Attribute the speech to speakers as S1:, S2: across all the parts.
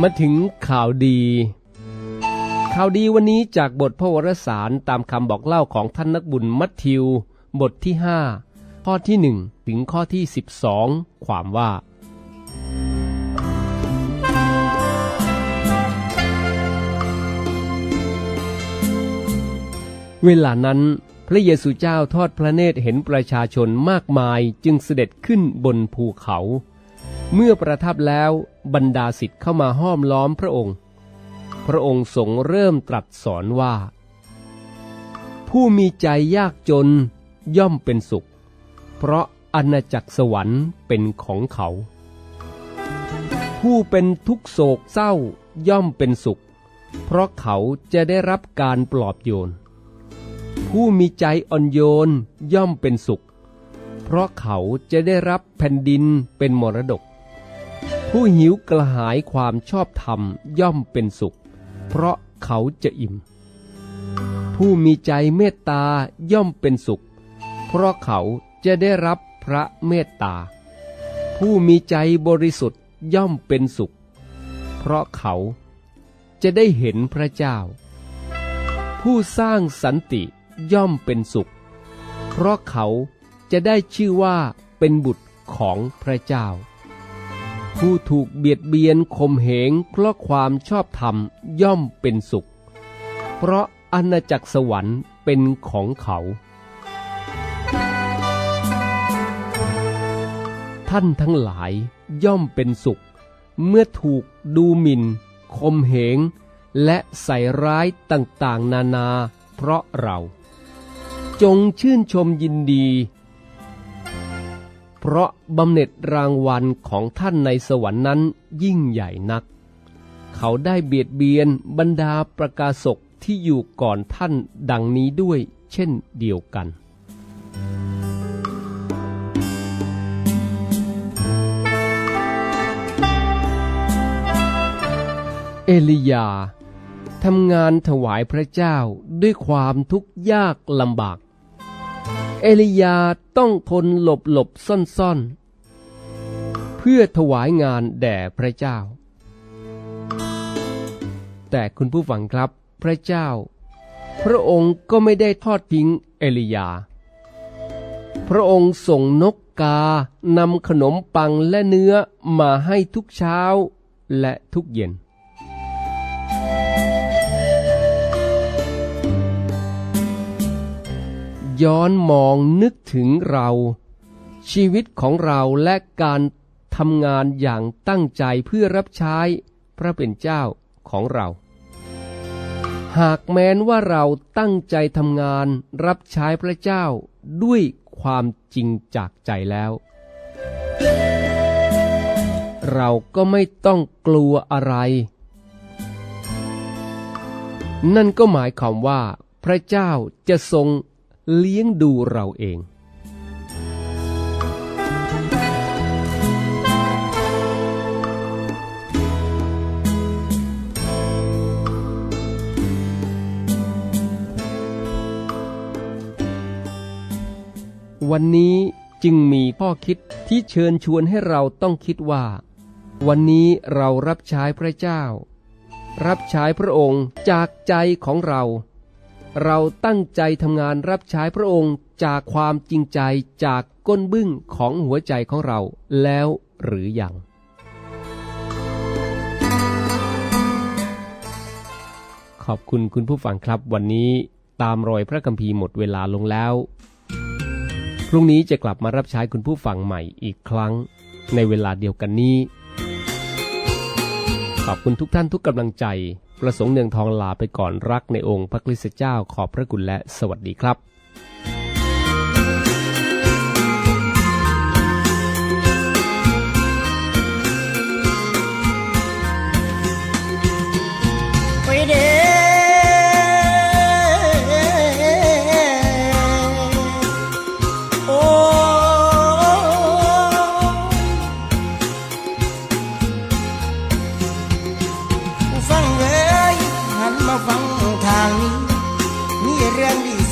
S1: มาถึงข่าวดี ข่าวดีวันนี้จากบทพระวรสารตามคำบอกเล่าของท่านนักบุญมัทธิว บทที่5ข้อที่1ถึงข้อที่12ความว่า เวลานั้น พระเยซูเจ้าทอดพระเนตรเห็นประชาชนมากมายจึงเสด็จขึ้นบนภูเขา เมื่อประทับแล้วบรรดาสิทธิ์เข้ามาห้อมล้อมพระองค์ พระองค์ทรงเริ่มตรัสสอนว่า ผู้มีใจยากจนย่อมเป็นสุข เพราะอาณาจักรสวรรค์เป็นของเขา ผู้เป็นทุกโศกเศร้าย่อมเป็นสุข เพราะเขาจะได้รับการปลอบโยน ผู้มีใจอ่อนโยนย่อมเป็นสุข เพราะเขาจะได้รับแผ่นดินเป็นมรดก ผู้หิวกระหายความชอบธรรมย่อมเป็นสุข เพราะเขาจะอิ่ม ผู้มีใจเมตตาย่อมเป็นสุข เพราะเขาจะได้รับพระเมตตา ผู้มีใจบริสุทธิ์ย่อมเป็นสุข เพราะเขาจะได้เห็นพระเจ้า ผู้สร้างสันติย่อมเป็นสุข เพราะเขาจะได้ชื่อว่าเป็นบุตรของพระเจ้า ผู้ถูกเบียดเบียนข่มเหงเพราะความชอบธรรมย่อมเป็นสุข เพราะอาณาจักรสวรรค์เป็นของเขา ท่านทั้งหลายย่อมเป็นสุข เมื่อถูกดูหมิ่นข่มเหง และใส่ร้ายต่างๆ นานา เพราะเรา จงชื่นชมยินดี เพราะบำเหน็จรางวัลของท่านในสวรรค์นั้นยิ่งใหญ่นัก เขาได้เบียดเบียนบรรดาประกาศกที่อยู่ก่อนท่านดังนี้ด้วยเช่นเดียวกัน เอลียาทำงานถวายพระเจ้าด้วยความทุกข์ยากลำบาก เอลียาต้องทนหลบหลบซ่อนซ่อนๆ เพื่อถวายงานแด่พระเจ้า แต่คุณผู้ฟังครับ พระเจ้า พระองค์ก็ไม่ได้ทอดทิ้งเอลียา พระองค์ส่งนกกานำขนมปังและเนื้อมาให้ทุกเช้าและทุกเย็น ย้อนมองนึกถึงเรา ชีวิตของเราและการทำงานอย่างตั้งใจเพื่อรับใช้พระเป็นเจ้าของเรา หากแม้นว่าเราตั้งใจทำงานรับใช้พระเจ้าด้วยความจริงจากใจแล้ว เราก็ไม่ต้องกลัวอะไร นั่นก็หมายความว่าพระเจ้าจะทรง เลี้ยงดูเราเอง วันนี้จึงมีข้อคิดที่เชิญชวนให้เราต้องคิดว่า วันนี้เรารับใช้พระเจ้า รับใช้พระองค์จากใจของเรา เราตั้งใจทำงานรับใช้พระองค์จากความจริงใจจากก้นบึ้งของหัวใจของเราแล้วหรือยัง ขอบคุณคุณผู้ฟังครับวันนี้ตามรอยพระคัมภีร์หมดเวลาลงแล้ว พรุ่งนี้จะกลับมารับใช้คุณผู้ฟังใหม่อีกครั้ง ในเวลาเดียวกันนี้ ขอบคุณทุกท่านทุกกำลังใจ ประสงค์เนืองทองลาไปก่อนรักในองค์พระคริสตเจ้าขอบพระคุณและสวัสดีครับ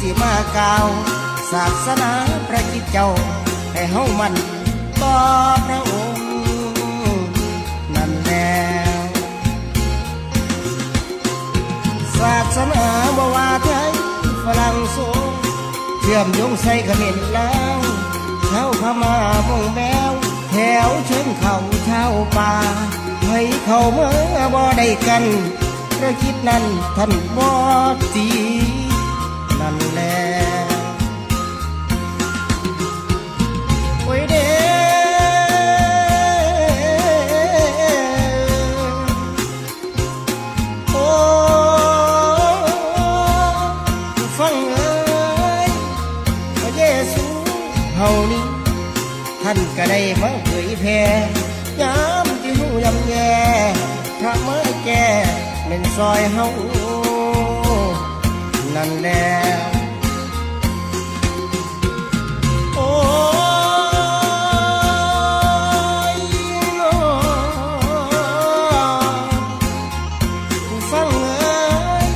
S2: สิมากล่าวศาสนาพระคิดเจ้า ให้เฮามันต่อพระองค์นั่นแล้วศาสนาบวาไทยฝรั่งโซเชื่อมโยงใส่ขมิ้นแล้วชาพม่ามงแบวแถวเชิงเขาชาวป่าให้เขาเมื่อบ่ได้กันพระคิดนั้นท่านบ่จี นั่นแหละโอ้ยเด้โอ้ฟังเอ้ยพระเยซูเฮานี้ท่านก็ได้มาเผยแพร่ยามที่หูยำแย่พระเมื่อแก่เป็นซอยเฮา นั่นแล้วโอ้ยน้องฟังเอ้ย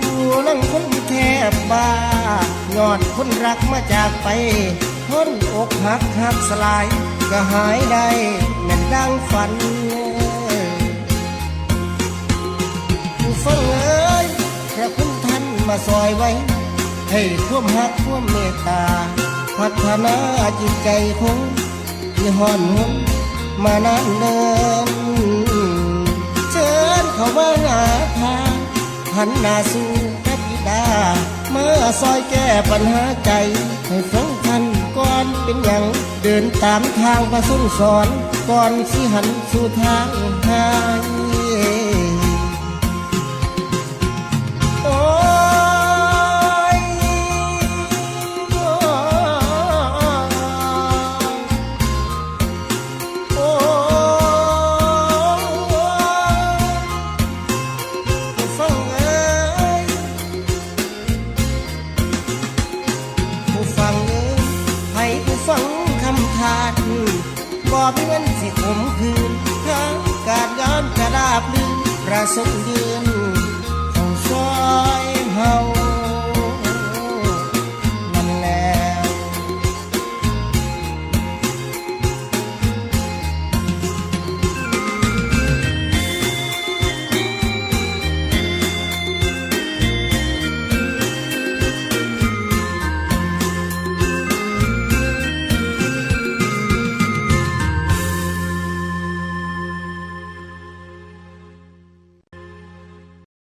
S2: ผู้ลังคนแทบบ้ายอดคนรักมาจากไปพ้นอกหักหักสลายก็หายได้แม่นดังฝันผู้ฟังเอ้ยพระ มาซอยไว้ ให้ท่วมหักท่วมเมตตา พัฒนาจิตใจคงที่ห่อนหนมานานเนินเชิญเขามาหาทางหันหน้าสู่พระบิดา เมื่อซอยแก้ปัญหาใจ ให้ฟังท่านก่อนเป็นอย่างเดินตามทางพระสุนสอนก่อนสิหันสู่ทางหาย อน